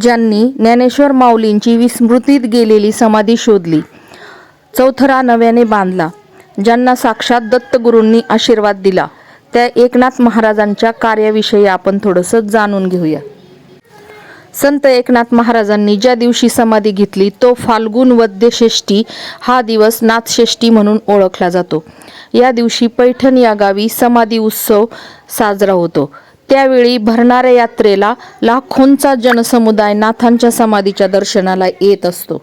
ज्यांनी ज्ञानेश्वर माऊलींची विस्मृतीत गेलेली समाधी शोधली चौथरा नव्याने बांधला ज्यांना साक्षात दत्तगुरूंनी आशीर्वाद दिला त्या एकनाथ महाराजांच्या कार्याविषयी आपण थोडंसं जाणून घेऊया. संत एकनाथ महाराजांनी ज्या दिवशी समाधी घेतली तो फाल्गुन वद्य हा दिवस नाथषष्ठी म्हणून ओळखला जातो. या दिवशी पैठण या गावी समाधी उत्सव साजरा होतो. त्यावेळी भरणाऱ्या यात्रेला लाखोंचा जनसमुदाय नाथांच्या समाधीच्या दर्शनाला येत असतो.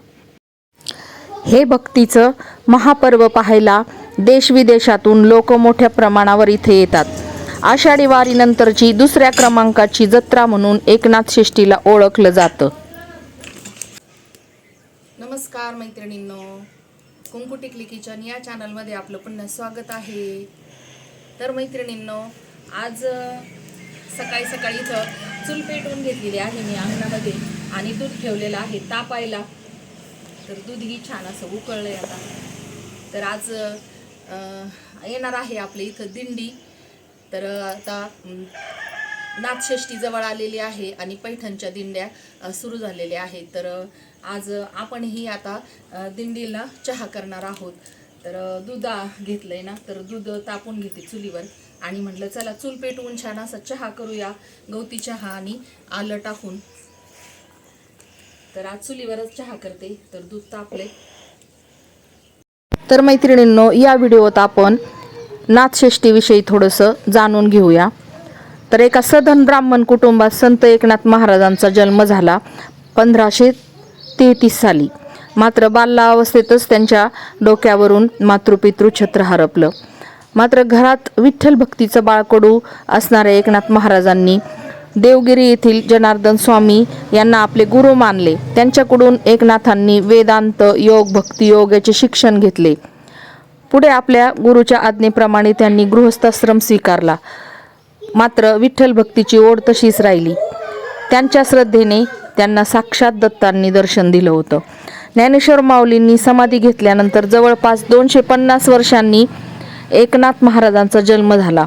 हे भक्तीचं महापर्व पाहायला देशविदेशातून लोक मोठ्या प्रमाणावर इथे येतात. आषाढी वारीनंतरची दुसऱ्या क्रमांकाची जत्रा म्हणून एकनाथ षष्ठीला ओळखलं जातं. नमस्कार मैत्रिणींनो. कुंकू टिकली किचन या चॅनलमध्ये आपलं पुन्हा स्वागत आहे. तर मैत्रिणींनो आज सकाळी सकाळी इथं चूल पेटवून घेतलेली आहे मी अंगणामध्ये आणि दूध ठेवलेलं आहे तापायला. तर दूधही छान असं उकळलंय आता. तर आज येणार आहे आपल्या इथं दिंडी. तर आता अम, नाथषष्ठी जवळ आलेली आहे आणि पैठणच्या दिंड्या सुरू झालेल्या आहेत. तर आज आपणही आता दिंडीला चहा करणार आहोत. तर दूध घेतलंय ना तर दूध तापून घेते चुलीवर आणि म्हटलं चला चूल पेटवून छान असा चहा करूया गवती चहा आणि आलं टाकून. तर आज चुलीवरच चहा करते तर दूध तापले तर मैत्रिणींनो या व्हिडिओत आपण नाथषष्टीविषयी थोडंसं जाणून घेऊया. तर एका सधन ब्राह्मण कुटुंबात संत एकनाथ महाराजांचा जन्म झाला पंधराशे तेहतीस साली. मात्र बाल्यावस्थेतच त्यांच्या डोक्यावरून मातृपितृ छत्र हरपलं. मात्र घरात विठ्ठल भक्तीचं बाळकडू असणाऱ्या एकनाथ महाराजांनी देवगिरी येथील जनार्दन स्वामी यांना आपले गुरु मानले. त्यांच्याकडून एकनाथांनी वेदांत योग भक्ती योग याचे शिक्षण घेतले. पुढे आपल्या गुरुच्या आज्ञेप्रमाणे त्यांनी गृहस्थाश्रम स्वीकारला. मात्र विठ्ठल भक्तीची ओढ तशीच राहिली. त्यांच्या श्रद्धेने त्यांना साक्षात दत्तांनी दर्शन दिलं होतं. ज्ञानेश्वर माऊलींनी समाधी घेतल्यानंतर जवळपास दोनशे पन्नास वर्षांनी एकनाथ महाराजांचा जन्म झाला.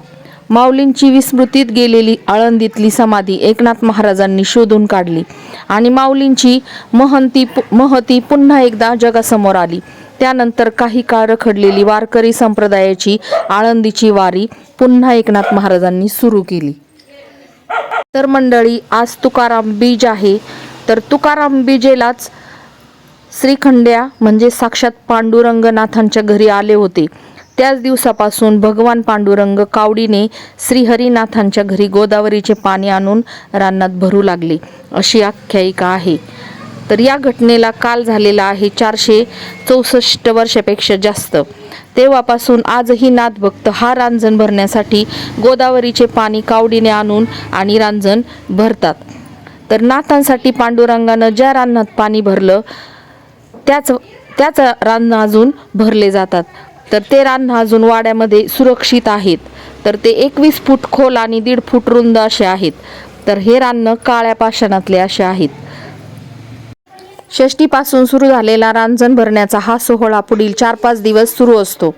माऊलींची विस्मृतीत गेलेली आळंदीतली समाधी एकनाथ महाराजांनी शोधून काढली आणि माऊलींची महंती महती पुन्हा एकदा जगासमोर आली. त्यानंतर काही काळ रखडलेली वारकरी संप्रदायाची आळंदीची वारी पुन्हा एकनाथ महाराजांनी सुरू केली. तर मंडळी आज तुकाराम बीज आहे. तर तुकाराम बीजेलाच श्रीखंड्या म्हणजे साक्षात पांडुरंगनाथांच्या घरी आले होते. त्याच दिवसापासून भगवान पांडुरंग कावडीने श्रीहरिनाथांच्या घरी गोदावरीचे पाणी आणून रानात भरू लागले. अशी आख्यायिका आहे. तर या घटनेला काल झालेला आहे चारशे चौसष्ट वर्षापेक्षा जास्त. तेव्हापासून आजही नाथभक्त हा रांजण भरण्यासाठी गोदावरीचे पाणी कावडीने आणून आणि रांजण भरतात. तर नाथांसाठी पांडुरंगानं ज्या रानात पाणी भरलं त्याच त्याच रान अजून भरले जातात. तर ते रान्हा अजून वाड्यामध्ये सुरक्षित आहेत. तर ते एकवीस फूट खोल आणि दीड फूट रुंद असे आहेत. तर हे रान काळ्या पाषाणातले असे आहेत. षष्टीपासून सुरू झालेला रांजण भरण्याचा हा सोहळा पुढील चार पाच दिवस सुरू असतो.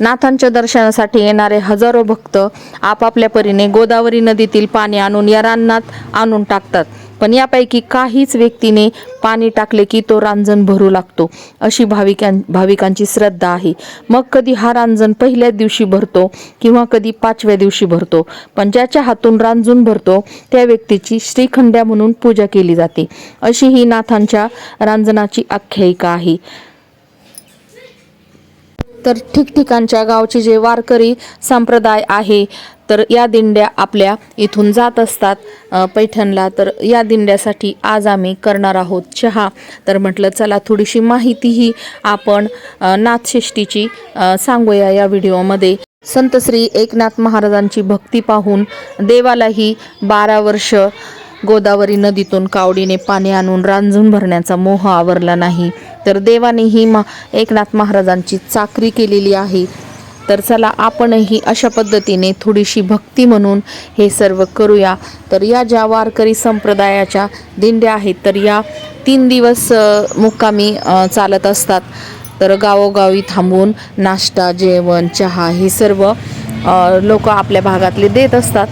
नाथांच्या दर्शनासाठी येणारे हजारो भक्त आपापल्या परीने गोदावरी नदीतील पाणी आणून या रानात आणून टाकतात. पण यापैकी काहीच व्यक्तीने पाणी टाकले की तो रांजण भरू लागतो. अशी भाविकां भाविकांची श्रद्धा आहे. मग कधी हा रांजण पहिल्या दिवशी भरतो किंवा कधी पाचव्या दिवशी भरतो? पण ज्याच्या हातून रांजून भरतो त्या व्यक्तीची श्रीखंड्या म्हणून पूजा केली जाते. अशी ही नाथांच्या रांजणाची आख्यायिका आहे. तर ठिकठिकाणच्या गावचे जे वारकरी संप्रदाय आहे तर या दिंड्या आपल्या इथून जात असतात पैठणला. तर या दिंड्यासाठी आज आम्ही करणार आहोत चहा. तर म्हटलं चला थोडीशी माहितीही आपण अ, नाथषष्टीची सांगूया या व्हिडिओमध्ये. संत श्री एकनाथ महाराजांची भक्ती पाहून देवालाही बारा वर्ष गोदावरी नदीतून कावडीने पाणी आणून रांजून भरण्याचा मोह आवरला नाही. तर देवानेही मा एकनाथ महाराजांची चाकरी केलेली आहे. तर चला आपणही अशा पद्धतीने थोडीशी भक्ती म्हणून हे सर्व करूया. तर या ज्या वारकरी संप्रदायाच्या दिंड्या आहेत तर या तीन दिवस मुक्कामी चालत असतात. तर गावोगावी थांबून नाश्ता जेवण चहा हे सर्व लोक आपल्या भागातले देत असतात.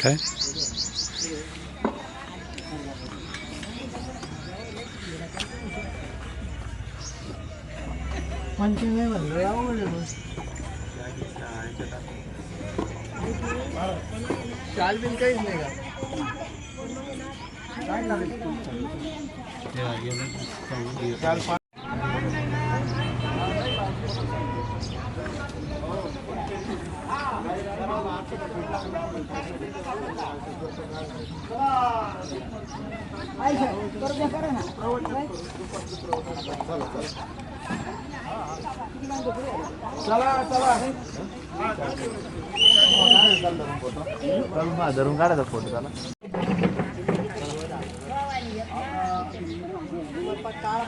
Okay. Quanh chứ mấy mình lưới ấu rồi. Mà Trái bên cây này cả. Trái là Đây là yêu धरून काढायचा फोटो त्याला काळा